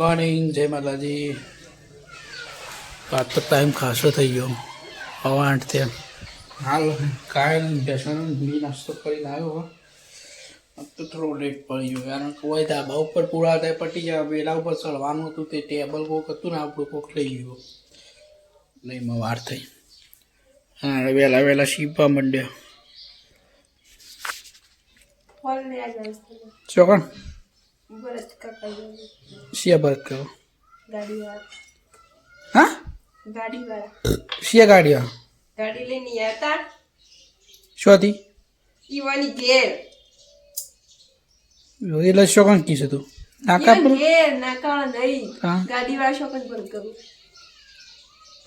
Morning જય માતાજી. પાત્ર તો ટાઈમ ખાસો થઈ ગયો. હવા આઠ થયા હાલ કાયલ બેસવાનો બી નાસ્તો કરીને આવ્યો હો. તો થોડો લેટ પડી ગયો કારણ કે હોય ધાબા ઉપર પૂરા થાય પટી જાય વેલા ઉપર ચડવાનું હતું તે ટેબલ કોક હતું ને આપણું કોક લઈ ગયું. એટલે એમાં વાર થઈ. હા વહેલા વહેલા શીપવા માંડ્યા. ફોન ગાડી વાળા હા? ગાડી વાળા શિયા ગાડીઓ ગાડી લઈને આવતા શોથી? ઈવાની ઘેર. એટલે શોકણ કીશું તું. નાકા પર? ઘેર નાકાવાળા નહીં. ગાડી વાળા શોકન પર કરું.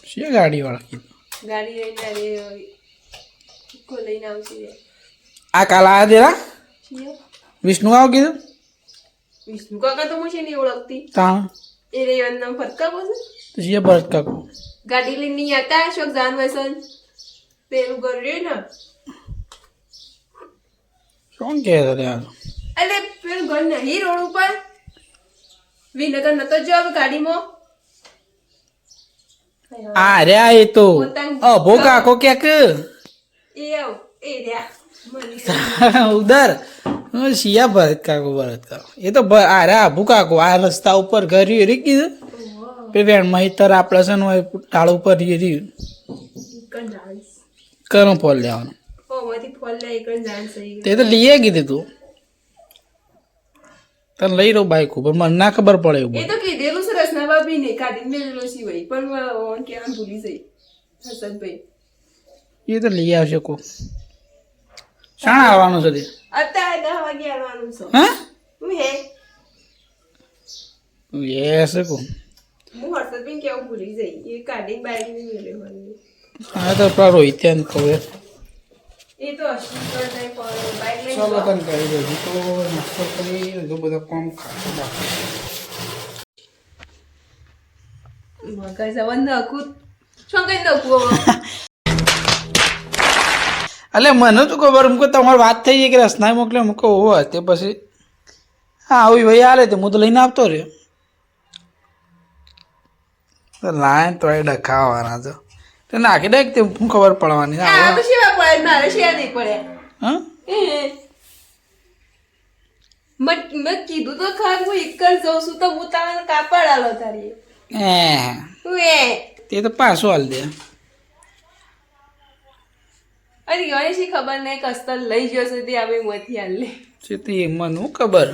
શિયા ગાડીવાળા કીધું. ગાડી લઈને આવે કો લઈને આવશે. આ કાલ આયા દેરા? વિષ્ણુ આવ કીધું? વિષ્ણુ કાકા તો હું છે નહીં ઓળખતી. તા એ રેવન નામ ફરકા બોલ તો શિયા ભરત કાકો. ગાડી લઈને નહીં આવતા અશોક જાન વસન. પેલું ઘર રહ્યું ને? શું કહે છે યાર અલે પેલું ઘર નહીં રોડ ઉપર. વિનગર નતો જો ગાડીમાં. આ રહ્યા એ તો. અભો કાકો ક્યાંક? એ આવ એ રહ્યા. ઉદર શિયા ભરત કાકો ભરત કાકો. એ તો અરે રહ્યા આભુ કાકો આ રસ્તા ઉપર ઘર રહ્યું રી કીધું? પે વેણમાં હિતર આપણે છે ને ટાળ ઉપર રહ્યું. ડાન્સ કરું ફોલ લેવાનું. તે તો લઈએ કીધું તું. તને લઈ રહ્યો બાઈક ઉપર મને ના ખબર પડે એવું એ તો કીધેલું સરસ ના બાબી ને કાઢી મેલેલો સિવાય પણ ઓન કેવાનું ભૂલી જઈ. હસનભાઈ. એ તો લઈ આવશે કો શાણા આવવાનું છે અત્યારે દસ વાગે આવવાનું છે. હા? હું હે? યસ કો? હું હર્ષદભાઈ કેવું ભૂલી જઈ. એ હા તો પેલા રોહિત ત્યાં કહું એ તો ચાલો તને કરી દઉં તો નાસ્તો કરી બધું બધા કામ ખાતું બાકી મગજ શું કઈ એટલે મને તો ખબર મૂકો તમારી વાત થઈ ગઈ કે રસના મોકલે મૂકો હોવા. તે પછી હા આવી ભાઈ હાલે તે હું તો લઈને આવતો રહ્યો. લાઈન તો એ ડખાવાના તો તે નાખી દે તે શું ખબર પડવાની? મેં કીધું તો ખર હું એક જ જઉં છું તો હું તમને કાપડ આલો તારી. તે તો પાછું હાલ દે. અરે ગણેશ ખબર નહીં કસ્તર લઈ ગયો તે આપણે મથી હાલ. લે મને હું ખબર?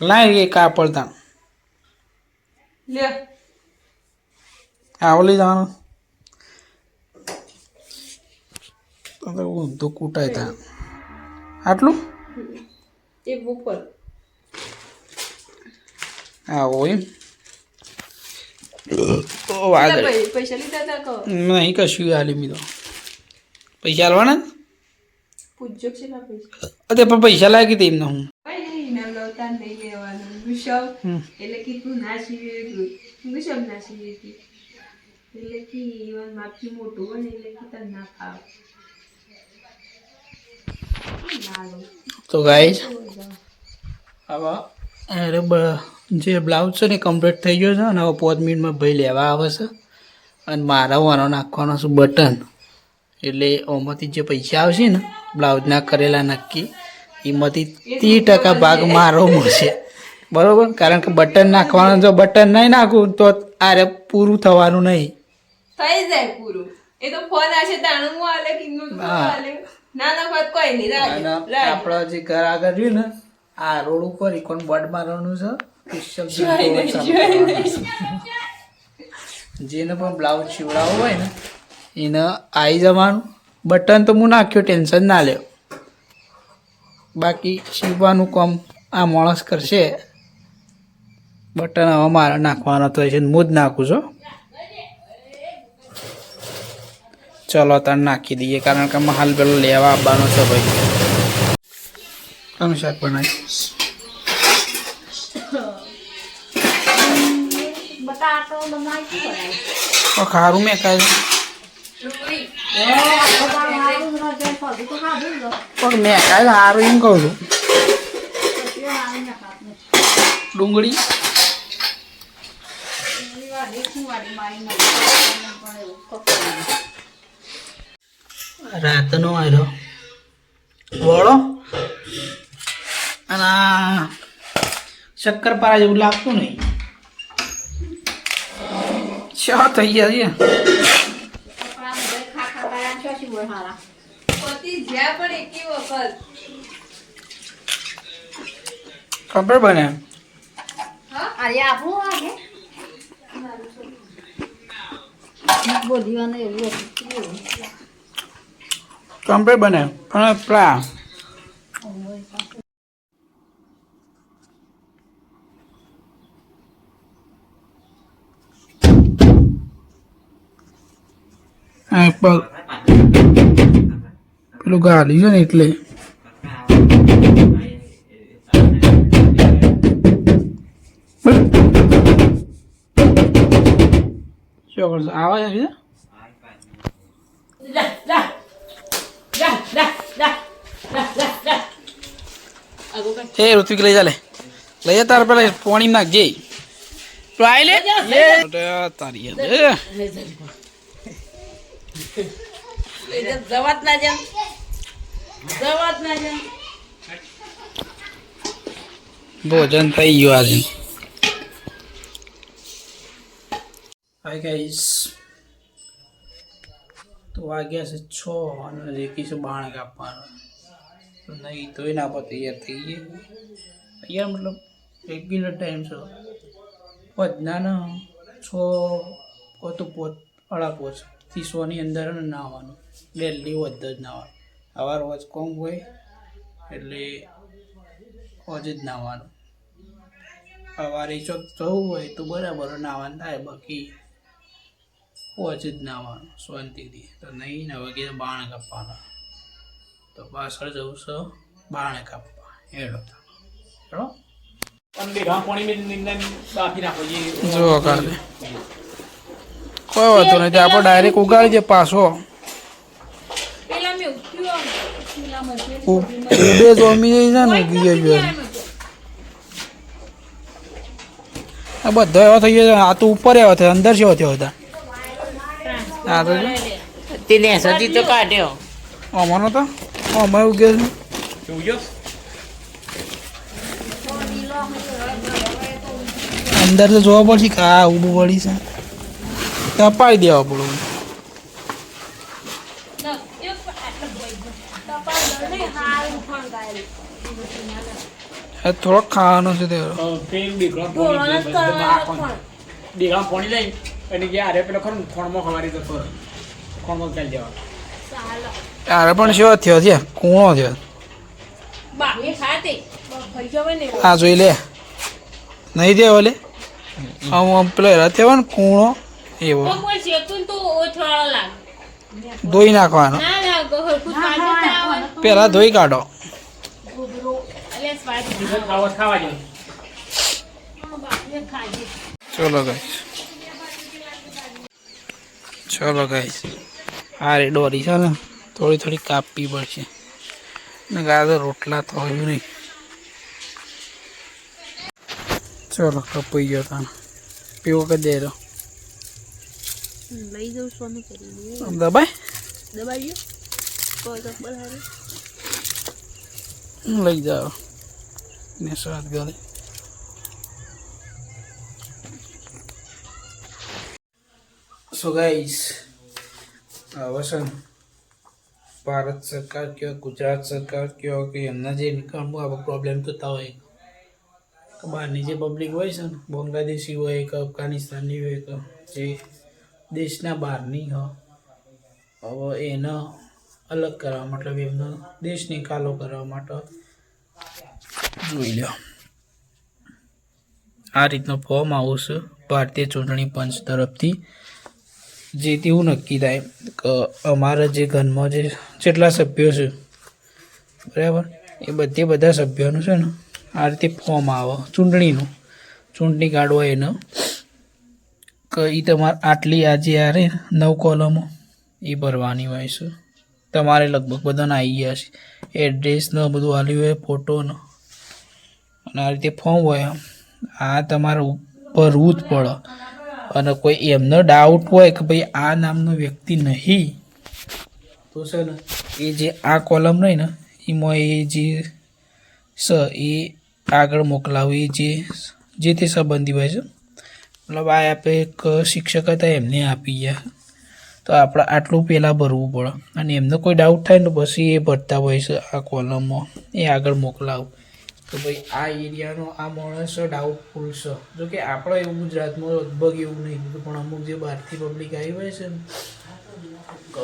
લાય એ કાપડ તા લ્યો. આવો લઈ જવાનું તો તો ઊંધું કૂટાય તા. આટલું? એ ઉપર આવો એમ ઓ વાગડ પૈસા લીધા તા નહીં કશું હાલી મીધો પૈસા હાલવાના ને? પૂછજો છે ના પૈસા. અરે પણ પૈસા લાગી હતી એમને હું. કઈ નહીં નામ લવતા નહીં લેવાનું. ગુસ્સા હમ. એટલે કે ના સીવે ગુસ્સા ના સીવે એટલે. કે ઈવન માપથી મોટું હોય ને એટલે કે તને ના ખાવ તો ગાઈઝ હવે અરે બ જે બ્લાઉઝ છે ને કમ્પ્લીટ થઈ ગયો છે અને હવે પાંચ મિનિટમાં ભાઈ લેવા આવે છે. અને મારા વાનો નાખવાનો છે બટન એટલે ઓમાંથી જે પૈસા આવશે ને બ્લાઉઝના કરેલા નક્કી એમાંથી ત્રીસ ટકા ભાગ મારો મળશે. બરાબર? કારણ કે બટન નાખવાનું જો બટન નહીં નાખું તો આરે પૂરું થવાનું નહીં. થઈ જાય પૂરું. એ તો ફોન આવશે તાણું આલે હા. આલે. ના ના કોઈ નહીં. આપણા જે ઘર આગળ રહ્યું ને આ રોડ ઉપર ઇકોન બોર્ડ મારવાનું છે. જેને પણ બ્લાઉઝ સીવડાવવો હોય ને એને આવી જવાનું. બટન તો હું નાખ્યો ટેન્શન ના લ્યો. બાકી સીવવાનું કામ આ માણસ કરશે. બટન હવે મારે નાખવાનો તો છે હું જ નાખું છું. ચલો તાર નાખી દઈએ કારણ કે હાલ પેલો લેવા આવવાનો છે ભાઈ. કનું શાક બનાવી ખારું મેં કાંઈ. પણ મેં કાંઈ સારું એમ કહું છું. ડુંગળી? રાતનો આવ્યો વળો. અને શક્કરપારા જેવું લાગતું નહીં. છ થઈ ગયા છે. પતિ જ્યાં પણ એકી વખત. કમ્પ્લીટ બને. કમ્પ્લીટ બને પણ પ્લા. પેલું ગાડી છે ને એટલે. શું કરશો? આવા આવી એ ઋત્વિક લઈ ચાલે લઈ જા તાર પેલા પોણી લે. અરે તારી. જવાત ના જેમ. જવાત ના જેમ. ભોજન થઈ ગયું આજે. હાય ગાઈસ તો વાગ્યા છે છ અને છે બાણ કાપવાનું તો નહીં તોય ના પર તૈયાર થઈ ગઈ. તૈયાર મતલબ રેગ્યુલર ટાઈમ છે. પદના નાના છ પોતો પોત અડા પોચથી સોની અંદર ને નાહવાનું. ડેલી વધ જ અવાર વચ કોમ હોય, એટલે હોજ જ નાવાનું. સવારે ચોક જવું હોય તો બરાબર નાહવાનું થાય, બાકી હોજ જ નાવાનું, શાંતિથી. તો નહીં ને વગેરે બાણ કાપવાના. તો પાછળ જવું છો બાણ કાપવા. હેડો હેડો. જો કાલે કોઈ વાંધો નથી આપણે ડાયરેક્ટ ઉગાડી દે પાછો પેલા મેં ઉઠ્યું જોમી જઈ છે ને ઉગી ગયો આ બધા એવા થઈ ગયો આ તો ઉપર એવા થયા અંદર જેવા થયા હતા આ તો. તેને સદી તો કાઢ્યો. આમાંનો તો? આમાં ઉગ્યો છે? અંદર તો જોવા પડશે કે આ ઊભું પડી છે. ત્યાં પાડી દેવા પડું. થોડોક ખાવાનો છે તે. દીકરા પોણી. લઈ અને ગયા અરે પેલો ખરું ખોણમાં ખવારી જતો રહ્યો. ખોણમાં ચાલી જવા અરે પણ શેવો થયો છે? કૂણો થયો. બાકી ખાતે ફરી જવાય ને આ જોઈ લે. નહીં દે ઓલે આમ આમ પેલો હેરા થયો ને કૂણો એવો. તો ધોઈ નાખવાનો. પેલા ધોઈ કાઢો. ચલો ગાઈસ ચલો ગાઈસ આ રે ડોરી છે ને થોડી થોડી કાપવી પડશે. ને ગા રોટલા તો હોય નહીં. ચલો કપાઈ ગયો તાને પીવો કરી દે દો લઈ કરી દબાય? દબાઈ ગયો? કોઈ તો બરાબર લઈ જાઓ ને સ્વાદ ગળે. સો ગાઈસ હવે છે ભારત સરકાર કયો ગુજરાત સરકાર કયો કે એમના જે નિકાળમાં આવા પ્રોબ્લેમ થતા હોય. કે બહારની જે પબ્લિક હોય છે ને બાંગ્લાદેશી હોય કે અફઘાનિસ્તાનની હોય કે જે દેશના બહારની હોય હવે એને અલગ કરવા મતલબ એમનો દેશ નિકાલો કરવા માટે. જોઈ લો આ રીતનો ફોર્મ આવશે ભારતીય ચૂંટણી પંચ તરફથી. જે તેવું નક્કી થાય કે અમારા જે ઘરમાં જે જેટલા સભ્યો છે, બરાબર? એ બધે બધા સભ્યોનું છે ને, આ રીતે ફોર્મ આવે ચૂંટણીનું. ચૂંટણી કાર્ડ હોય એનો. કે એ તમારે આટલી આજે યારે નવ કોલમો એ ભરવાની હોય છે. તમારે લગભગ બધાને આવી ગયા છે. એડ્રેસને બધું આવ્યું હોય ફોટોનો અને આ રીતે ફોર્મ હોય આ તમારે ભરવું જ પડે. અને કોઈ એમનો ડાઉટ હોય કે ભાઈ આ નામનો વ્યક્તિ નહીં, તો છે ને, એ જે આ કોલમ રહી ને, એમાં એ જે સ, એ આગળ મોકલાવે, એ જે જે તે સંબંધી હોય છે. મતલબ આ આપણે એક શિક્ષક હતા એમને આપી ગયા. તો આપણે આટલું પહેલાં ભરવું પડે. અને એમને કોઈ ડાઉટ થાય ને પછી એ ભરતા હોય છે આ કોલમમાં એ આગળ મોકલાવ. તો ભાઈ, આ એરિયાનો આ માણસ ડાઉટફુલ છે. જો કે આપણે એવું ગુજરાતમાં લગભગ એવું નહીં પણ અમુક જે બહારથી પબ્લિક આવી હોય છે ને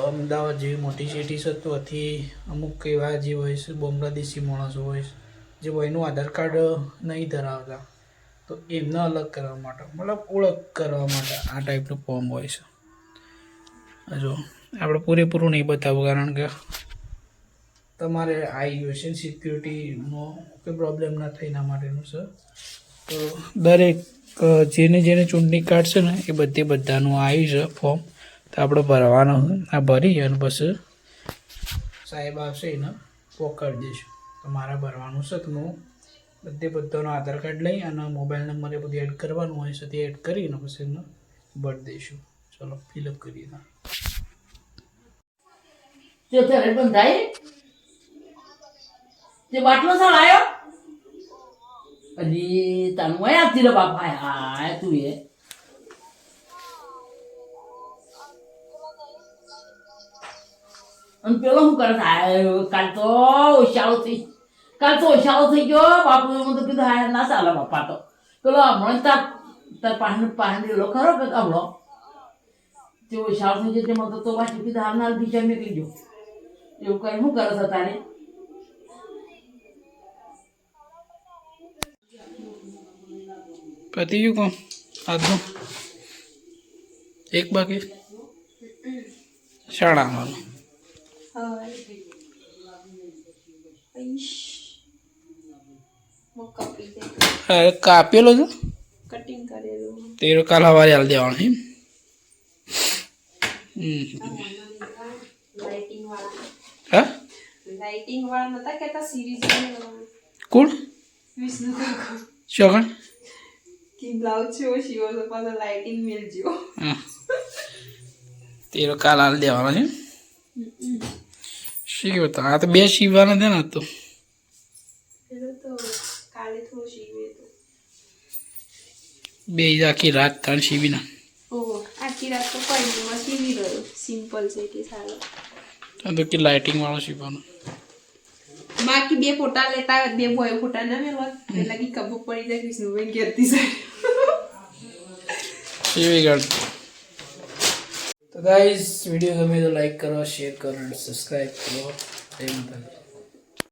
અમદાવાદ જેવી મોટી સિટી છે, તો અથી અમુક એવા જે હોય છે, બાંગ્લાદેશી માણસો હોય છે, જે એનું આધાર કાર્ડ નહીં ધરાવતા. તો એમને અલગ કરવા માટે, મતલબ ઓળખ કરવા માટે આ ટાઈપનું ફોર્મ હોય છે. જો, આપણે પૂરેપૂરું નહીં બતાવવું કારણ કે તમારે આવી ગયું છે સિક્યુરિટીનો કોઈ પ્રોબ્લેમ ના થાય એના માટેનું છે તો દરેક જેને જેને ચૂંટણી કાર્ડ છે ને, એ બધે બધાનું આવ્યું છે ફોર્મ તો આપણે ભરવાનું, આ ભરી અને પછી સાહેબ આવશે એને પોકાડી દઈશું મારે ભરવાનું છે તમે બધે બધાનો આધાર કાર્ડ લઈ અને મોબાઈલ નંબર એ બધું એડ કરવાનું હોય છે તે એડ કરીને પછી એને ભરી દઈશું. ચલો ફિલઅપ કરીએ. તો તે ત્યારે બંધાય. તે બાટલો સાળ આવ્યો અલી તાનું હોય આપતી રે બાપા. હાય તું એ. અને પેલો શું કરે? હાય, કાલ તો ઓછાળો થઈ. કાલ તો ઓછાળો થઈ ગયો. બાપુ એમ તો કીધું હા ના ચાલે બાપા તો. પેલો હમણાં તાર તાર પાસે પાસે પેલો ખરો કે હમણાં? તે ઓછાળો થઈ ગયો તેમાં તો તો કીધું હાલ ના બીજા મેં કીધું. એવું કઈ શું કરો છો તારે? પતી ગયું કોમ આજનું એક બાકી? શાળામાં. અરે કાપેલો છે. કટિંગ કરેલું તે કાલ હવારે હાલ દેવાનું એમ હમ. લાઇટિંગ વાળા. હા લાઇટિંગ વાળા નતા કહેતા? સિરીઝ કોણ? વિષ્ણુ કાકા. ચોકણ કે બ્લાઉઝ છે શિવો તો પાછો લાઇટિંગ મેલજો તેરો કાલ હાલ દેવાનો છે. શીખ્યો તો આ તો બે સીવવાના છે ને તો. બે આખી રાત ત્રણ સીવીના ઓહો આખી રાત તો કોઈ સીવી રહ્યો. સિમ્પલ છે કે સારો. આ તો કે લાઇટિંગ વાળો સીવવાનો બાકી બે ફોટા લેતા બે બોય ફોટા ના મેળવા એટલે કે ખબર પડી જાય વિષ્ણુભાઈ ઘેરતી સાઈડ સીવી કાઢ તો ગાઈઝ વીડિયો ગમે તો લાઈક કરો શેર કરો અને સબસ્ક્રાઈબ કરો જય માતાજી